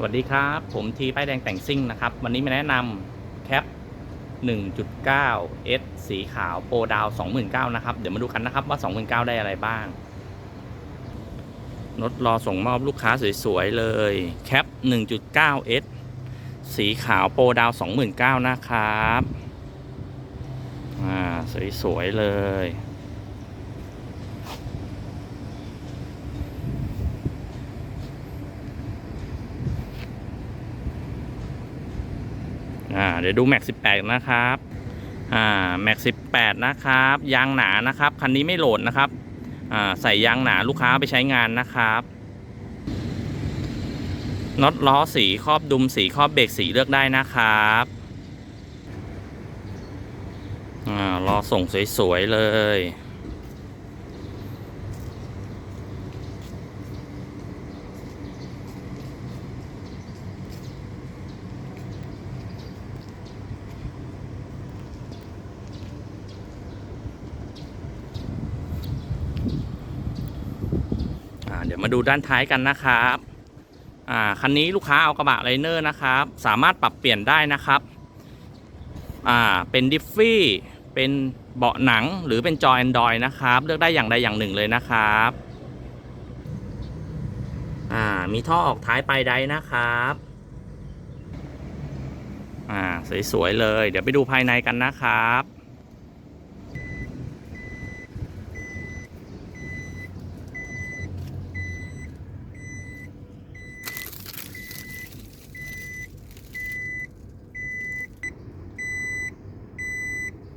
สวัสดีครับ ผมทีป้ายแดงแต่งซิ่งนะครับ วันนี้มาแนะนำแคป 1.9 S สีขาวโปรดาว 29,000นะครับ เดี๋ยวมาดูกันนะครับว่า 29,000ได้อะไรบ้างรถรอส่งมอบลูกค้าสวยๆ เลยแคป 1.9 S สีขาวโปรดาว 29,000นะครับ อ่า สวยๆ เลย อ่าเดี๋ยวดูแม็ก18นะครับอ่าแม็ก18นะครับยางหนานะครับคันนี้ไม่โหลดนะครับอ่าใส่ยางหนาลูกค้าไปใช้งานนะครับน็อตล้อสีครอบดุมสีครอบเบรกสีเลือกได้นะครับอ่ารอส่งสวยๆเลย เดี๋ยวมาดูด้านท้ายกันนะครับอ่าคันนี้ลูกค้าเอากระบะไลเนอร์นะครับ สามารถปรับเปลี่ยนได้นะครับอ่าเป็นดิฟฟี่เป็นเบาะหนังหรือเป็นจอ Android นะครับ เลือกได้อย่างใดอย่างหนึ่งเลยนะครับอ่ามีท่อออกท้ายไปลายใดนะครับอ่าสวยๆเลย เดี๋ยวไปดูภายในกันนะครับ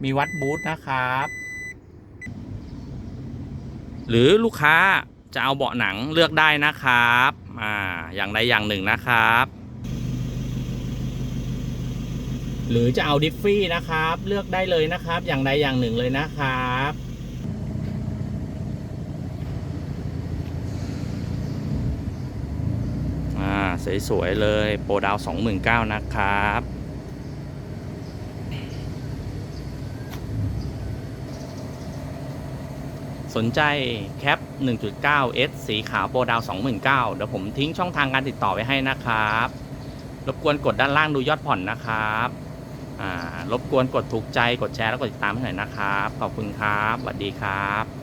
มีวัดบูธนะครับ หรือลูกค้าจะเอาเบาะหนังเลือกได้นะครับอ่าอย่างใดอย่างหนึ่งนะครับ หรือจะเอาดิฟฟี่นะครับ เลือกได้เลยนะครับ อย่างใดอย่างหนึ่งเลยนะครับอ่าสวยๆเลย โปรดาว 29,000 นะครับ สนใจแคป 1.9 S สีขาวโปรดาว29,000เดี๋ยวผมทิ้งช่องทางการติดต่อไว้ให้นะครับ รบกวนกดด้านล่างดูยอดผ่อนนะครับอ่ารบกวนกดถูกใจกดแชร์แล้วกดติดตามให้หน่อยนะครับ ขอบคุณครับสวัสดีครับ